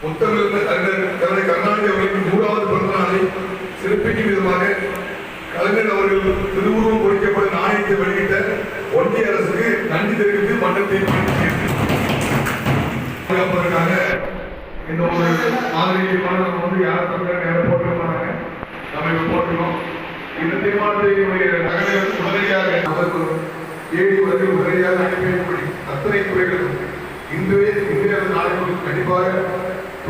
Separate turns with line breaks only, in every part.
முத்தமிழ் அறிஞர் கலைஞர் கருணாநிதி அவர்களின் நூறாவது பிறந்த நாளை சிறப்பிக்கும் விதமாக கலைஞர் அவர்கள் திருவுருவம் பொறிக்கப்படும் நாணயத்தை வெளியிட்ட ஒன்றிய அரசுக்கு நன்றி தெரிவித்து மன்றத்தை பாதுகாப்பதற்காக இந்த ஒரு நம்ம வந்து யார் தமிழர் நேரம் போட்டிருப்பாங்க நம்ம இப்ப போட்டிருக்கோம் இந்த தீர்மானத்தினுடைய நகலை உடனடியாக அவர்கள் ஏடி வந்து உடனடியாக அனுப்பி அத்தனை துறைகளும் இன்றைய இந்தியாவில் நாளைக்கு கண்டிப்பாக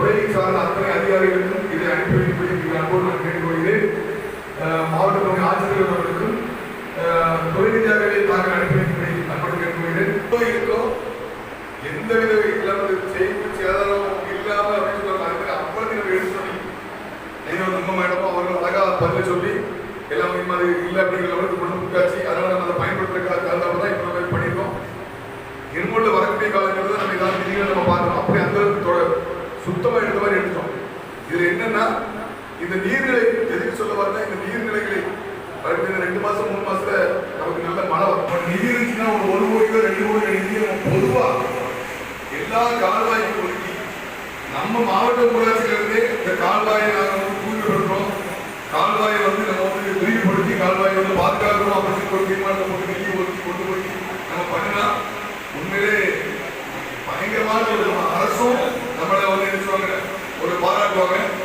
துறையை சார்ந்த அத்தனை அதிகாரிகளுக்கும் இதை அனுப்பி வைக்கும்படி நீங்கள் அன்போடு நான் கேட்டுக்கொள்கிறேன். மாவட்ட துணை ஆட்சித்தலைவர் அவர்களுக்கும் அஹ், துறை ரீதியாகவே தாங்கள் அனுப்பி வைக்கும்படி அன்போடு கேட்டுக்கொள்கிறேன். இப்போ இருக்கோ எந்த வித இல்லாமல் செய்தி சேதாரம் இல்லாமல் அப்படின்னு சொல்றாங்க அப்படி நம்ம எடுத்து சொல்லி நீங்கள் நம்ம மேடம் அவர்கள் அழகாக பதில் சொல்லி எல்லாம் இந்த மாதிரி இல்லை அப்படிங்கிற அளவுக்கு கொண்டு முக்காச்சு அதனால் நம்ம அதை பயன்படுத்துறதுக்காக தகுந்தாம தான் இப்போ நம்ம பண்ணியிருக்கோம். இருமொழியில் வரக்கூடிய காலங்களில் நம்ம ஏதாவது விதிகளை நம்ம பார்க்கணும். அப்படி அந்த அளவுக்கு தொட- சுத்தமாக எடுத்த மாதிரி எடுத்தோம் இதில் என்னன்னா இந்த நீர்நிலை எதுக்கு சொல்ல வரதான் இந்த நீர்நிலைகளை வரக்கூடிய இந்த ரெண்டு மாதம் மூணு மாதத்தில் நமக்கு நல்ல மழை வரும். நிதி இருந்துச்சுன்னா ஒரு ஒரு கோடியோ ரெண்டு கோடி நிதியை நம்ம பொதுவாக எல்லா கால்வாய்க்கும் ஒதுக்கி நம்ம மாவட்ட ஊராட்சியிலிருந்தே இந்த கால்வாயை நாங்க ஒரு பாராட்டுவாங்க.